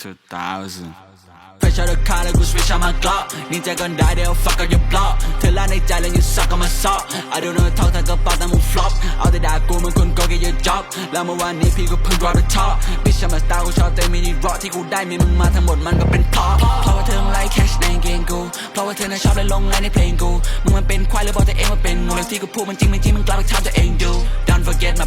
2000 Fresh out the car แล้วกู switch on my Glock นี่ใจก่อนได้เดี๋ยว fuck up your block เธอละในใจแล้ว you suck on my sock I don't know talk แต่กระเป๋าแต่มึง flop เอาแต่ด่ากูเหมันคน go get your job แล้วเมื่อวานนี้พี่ก็เพิ่ง drop the top bitch ฉันมาสตาร์กูชอบเต้นมินิร็อกที่กูได้มีมึงมาทั้งหมดมันก็เป็นเพราะเพราะว่าเธอไล่ cash ในเกงกู เพราะว่าเธอน่ะชอบและลงไลน์ในเพลงกู มึงมันเป็นควายหรือบอกตัวเองว่าเป็นงูแล้วที่กูพูดมันจริงไม่จริงมึงกลับไปทำตัวเองดู Don't forget my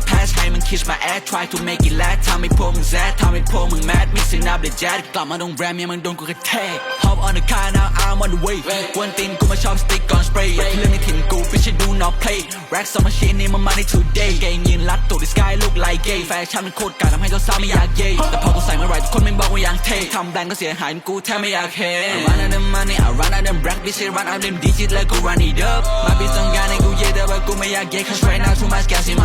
kiss my ass try to make it last ทำให้พวกมึง sad ทำให้พวกมึง mad mixing up the jet กลับมาโรงแรมยังมึงโดนกูกระแทก Hop on the car now I'm on the way กวนตีนกูมาชอบ stick on spray อย่าเรื่องในถิ่นกู bitch you do not play Racks on my shit นี่มัน money today เกงยีนรัดตัว the sky look like gay แฟชั่นมันโคตรกาทำให้เจ้าสาวไม่อยากเย่แต่พอกูใส่มาไรทุกคนไม่บอกว่ายังเท่ทำแบรนด์ก็เสียหายกูแทบไม่อยากเห็น I run out of money I run out of black bitch I run out of them digits แล้วกู run it up มาปีต้องการให้กูเย่แต่ว่ากูไม่อยากเย่ cause right now too much gas in my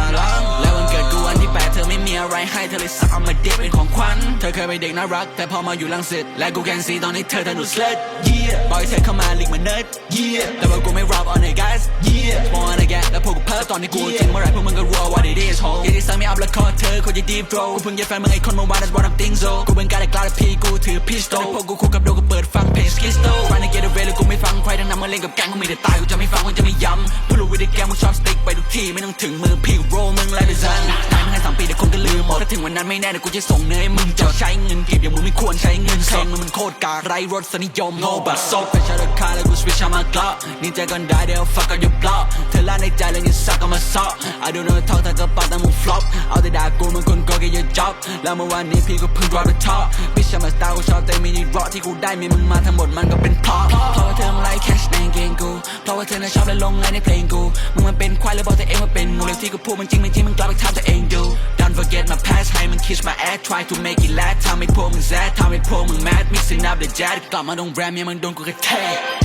เธอเลยสั่งเอามาเด็กเป็นของขวัญ เธอเคยเป็นเด็กน่ารัก แต่พอมาอยู่ลังสิตและกูแกนซีตอนนี้เธอถนุสเล็ด yeah บอยเธอเข้ามาลิกมาเนิร์ด yeah แต่ว่ากูไม่ rob on the guys yeah มองอะไรแกแล้วพวกกูเพ้อตอนนี้กูจริงเมื่อไหรพวกมึงก็รัว what it is ho อย่าที่สั่งไม่อัพแล้วคอเธอคนจะ deep throw กูเพิ่งแยกแฟนมึงไอ้คนเมื่อวาน that's what I'm think so กูเป็นการได้กล้าและพี่กูถือ pistol พวกกูคู่กับโดกูเปิดฟังเพลง skisto trying to get away แล้วกูไม่ฟังใครทั้งนั้นมาเล่นกับแก๊งกูมีแต่ตายกูจะไม่ฟังกูจะไม่ย้ำพูดรู้วิธีแกมึงชอบสติ๊กไปทุกที่ไม่ต้องถึงมือพี่กู roll มึงไล่ไปซันตายมึ งให้สามปีแต่คนก็ลืมหมดถ้าถึงวันนั้นไม่แน่เดี๋ยวกูจะส่งเนยให้มึงจะใช้เงินเก็บอย่างมึงไม่ควรใช้เงินเพลงมึงมันโคตรกาไรรถสนิยม no but so ไปใช้รถคาแล้วกู switch on my Glock นี่ใจก่อนได้เดี๋ยว fuck up your block เธอละในใจแล้ว you suck on my sock I don't know talk แต่กระเป๋าแต่มึง flop เอาแต่ด่ากูเหมันคน go get your job แล้วเมื่อวานนี้พี่ก็เพิ่ง drop the top bitch ฉันมาสตาร์กูชอบเต้นมินิรอที่กูได้มีมึงมาทั้งหมดมันก็เป็นเพราะเพราะว่าเธอไล่ cash ในเกงกูเพราะว่าเธอน่ะชอบและลงไลน์ในเพลงกูมึงมันเป็นควายหรือบอกตัวเอ งว่าเป็นงูแล้วที่กูพูดมันจริงไม่จริงมึงกลับไปทำตัวเองดู Don't forget my past ให้มัน kiss my ass try to make it last ทำให้พวกมึง sad ทำให้พวกมึง mad mixing up the jet กลับมาโรงแรมยังมึงโดนกูกระแทก